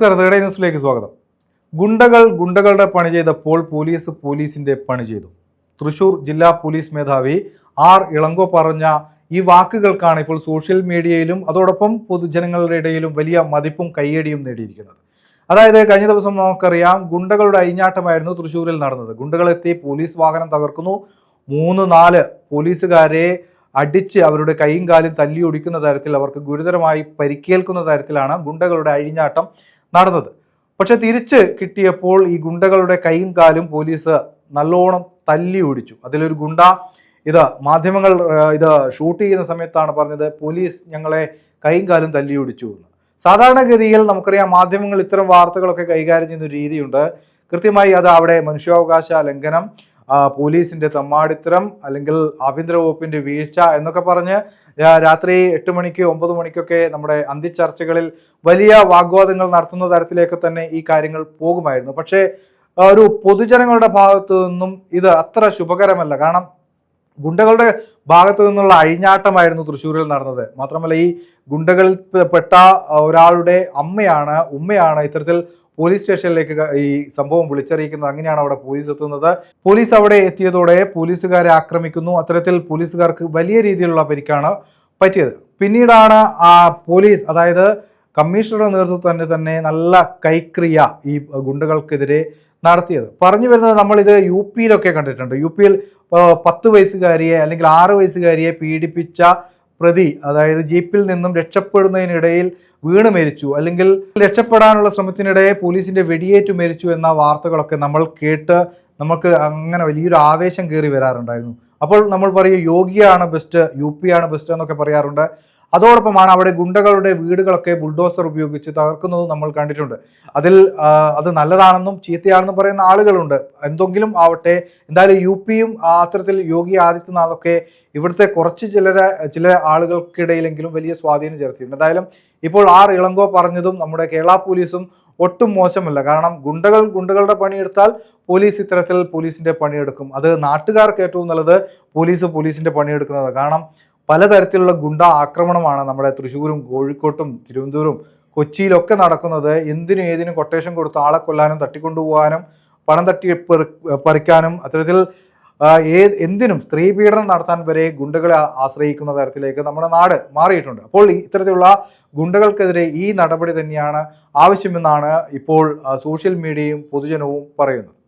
നമസ്കാരം തേർഡ് ന്യൂസിലേക്ക് സ്വാഗതം. ഗുണ്ടകൾ ഗുണ്ടകളുടെ പണി ചെയ്തപ്പോൾ പോലീസ് പോലീസിന്റെ പണി ചെയ്തു. തൃശൂർ ജില്ലാ പോലീസ് മേധാവി ആർ ഇളങ്കോ പറഞ്ഞ ഈ വാക്കുകൾക്കാണ് ഇപ്പോൾ സോഷ്യൽ മീഡിയയിലും അതോടൊപ്പം പൊതുജനങ്ങളുടെ ഇടയിലും വലിയ മതിപ്പും കയ്യടിയും നേടിയിരിക്കുന്നത്. അതായത് കഴിഞ്ഞ ദിവസം നമുക്കറിയാം ഗുണ്ടകളുടെ അഴിഞ്ഞാട്ടമായിരുന്നു തൃശ്ശൂരിൽ നടന്നത്. ഗുണ്ടകളെത്തി പോലീസ് വാഹനം തകർക്കുന്നു. മൂന്ന് നാല് പോലീസുകാരെ അടിച്ച് അവരുടെ കൈയും കാലും തല്ലി ഒടിക്കുന്ന തരത്തിൽ അവർക്ക് ഗുരുതരമായി പരിക്കേൽക്കുന്ന തരത്തിലാണ് ഗുണ്ടകളുടെ അഴിഞ്ഞാട്ടം നടന്നത്. പക്ഷെ തിരിച്ച് കിട്ടിയപ്പോൾ ഈ ഗുണ്ടകളുടെ കൈയും കാലും പോലീസ് നല്ലോണം തല്ലി ഓടിച്ചു. അതിലൊരു ഗുണ്ട ഇത് മാധ്യമങ്ങൾ ഇത് ഷൂട്ട് ചെയ്യുന്ന സമയത്താണ് പറഞ്ഞത് പോലീസ് ഞങ്ങളെ കൈയും കാലും തല്ലി ഓടിച്ചു എന്ന്. സാധാരണഗതിയിൽ നമുക്കറിയാം മാധ്യമങ്ങൾ ഇത്തരം വാർത്തകളൊക്കെ കൈകാര്യം ചെയ്യുന്ന രീതിയുണ്ട്. കൃത്യമായി അത് അവിടെ മനുഷ്യാവകാശ ലംഘനം പോലീസിന്റെ തമ്മാടിത്തരം അല്ലെങ്കിൽ ആഭ്യന്തര വകുപ്പിന്റെ വീഴ്ച എന്നൊക്കെ പറഞ്ഞ് രാത്രി എട്ട് മണിക്ക് ഒമ്പത് മണിക്കൊക്കെ നമ്മുടെ അന്തിച്ചർച്ചകളിൽ വലിയ വാഗ്വാദങ്ങൾ നടത്തുന്ന തരത്തിലേക്ക് തന്നെ ഈ കാര്യങ്ങൾ പോകുമായിരുന്നു. പക്ഷേ ഒരു പൊതുജനങ്ങളുടെ ഭാഗത്തു നിന്നും ഇത് അത്ര ശുഭകരമല്ല. കാരണം ഗുണ്ടകളുടെ ഭാഗത്തു നിന്നുള്ള അഴിഞ്ഞാട്ടമായിരുന്നു തൃശ്ശൂരിൽ നടന്നത്. മാത്രമല്ല ഈ ഗുണ്ടകളിൽ പെട്ട ഒരാളുടെ അമ്മയാണ് ഉമ്മയാണ് ഇത്തരത്തിൽ പോലീസ് സ്റ്റേഷനിലേക്ക് ഈ സംഭവം വിളിച്ചറിയിക്കുന്നത് അങ്ങനെയാണ് അവിടെ പോലീസ് എത്തുന്നത്. പോലീസ് അവിടെ എത്തിയതോടെ പോലീസുകാരെ ആക്രമിക്കുന്നു. അത്തരത്തിൽ പോലീസുകാർക്ക് വലിയ രീതിയിലുള്ള പരിക്കാണ് പറ്റിയത്. പിന്നീടാണ് ആ പോലീസ് അതായത് കമ്മീഷണറുടെ നേതൃത്വത്തിൽ തന്നെ തന്നെ നല്ല കൈക്രിയ ഈ ഗുണ്ടകൾക്കെതിരെ നടത്തിയത്. പറഞ്ഞു വരുന്നത് നമ്മളിത് യു പിയിലൊക്കെ കണ്ടിട്ടുണ്ട്. യു പിയിൽ പത്ത് വയസ്സുകാരിയെ അല്ലെങ്കിൽ ആറ് വയസ്സുകാരിയെ പീഡിപ്പിച്ച പ്രതി അതായത് ജീപ്പിൽ നിന്നും രക്ഷപ്പെടുന്നതിനിടയിൽ വീണ് മരിച്ചു. അല്ലെങ്കിൽ രക്ഷപ്പെടാനുള്ള ശ്രമത്തിനിടെ പോലീസിന്റെ വെടിയേറ്റു മരിച്ചു എന്ന വാർത്തകളൊക്കെ നമ്മൾ കേട്ട് നമുക്ക് അങ്ങനെ വലിയൊരു ആവേശം കയറി വരാറുണ്ടായിരുന്നു. അപ്പോൾ നമ്മൾ പറയും യോഗിയാണ് ബെസ്റ്റ് യു പി ആണ് ബെസ്റ്റ് എന്നൊക്കെ പറയാറുണ്ട്. അതോടൊപ്പമാണ് അവിടെ ഗുണ്ടകളുടെ വീടുകളൊക്കെ ബുൾഡോസർ ഉപയോഗിച്ച് തകർക്കുന്നത് നമ്മൾ കണ്ടിട്ടുണ്ട്. അതിൽ അത് നല്ലതാണെന്നും ചീത്തയാണെന്നും പറയുന്ന ആളുകളുണ്ട്. എന്തെങ്കിലും ആവട്ടെ എന്തായാലും യു പിയും അത്തരത്തിൽ യോഗി ആദിത്യനാഥൊക്കെ ഇവിടുത്തെ കുറച്ച് ചിലരെ ചില ആളുകൾക്കിടയിലെങ്കിലും വലിയ സ്വാധീനം ചെലുത്തിയിട്ടുണ്ട്. എന്തായാലും ഇപ്പോൾ ആർ ഇളങ്കോ പറഞ്ഞതും നമ്മുടെ കേരള പോലീസും ഒട്ടും മോശമല്ല. കാരണം ഗുണ്ടകൾ ഗുണ്ടകളുടെ പണിയെടുത്താൽ പോലീസ് ഇത്തരത്തിൽ പോലീസിന്റെ പണിയെടുക്കും. അത് നാട്ടുകാർക്ക് ഏറ്റവും നല്ലത് പോലീസ് പോലീസിന്റെ പണിയെടുക്കുന്നത് കാരണം പലതരത്തിലുള്ള ഗുണ്ട ആക്രമണമാണ് നമ്മുടെ തൃശ്ശൂരും കോഴിക്കോട്ടും തിരുവനന്തപുരവും കൊച്ചിയിലൊക്കെ നടക്കുന്നത്. എന്തിനും ഏതിനും കൊട്ടേഷൻ കൊടുത്ത് ആളെ കൊല്ലാനും തട്ടിക്കൊണ്ടുപോകാനും പണം തട്ടി പെറു- പറിക്കാനും അത്തരത്തിൽ ഏത് എന്തിനും സ്ത്രീ പീഡനം നടത്താൻ വരെ ഗുണ്ടകളെ ആശ്രയിക്കുന്ന തരത്തിലേക്ക് നമ്മുടെ നാട് മാറിയിട്ടുണ്ട്. അപ്പോൾ ഇത്തരത്തിലുള്ള ഗുണ്ടകൾക്കെതിരെ ഈ നടപടി തന്നെയാണ് ആവശ്യമെന്നാണ് ഇപ്പോൾ സോഷ്യൽ മീഡിയയും പൊതുജനവും പറയുന്നത്.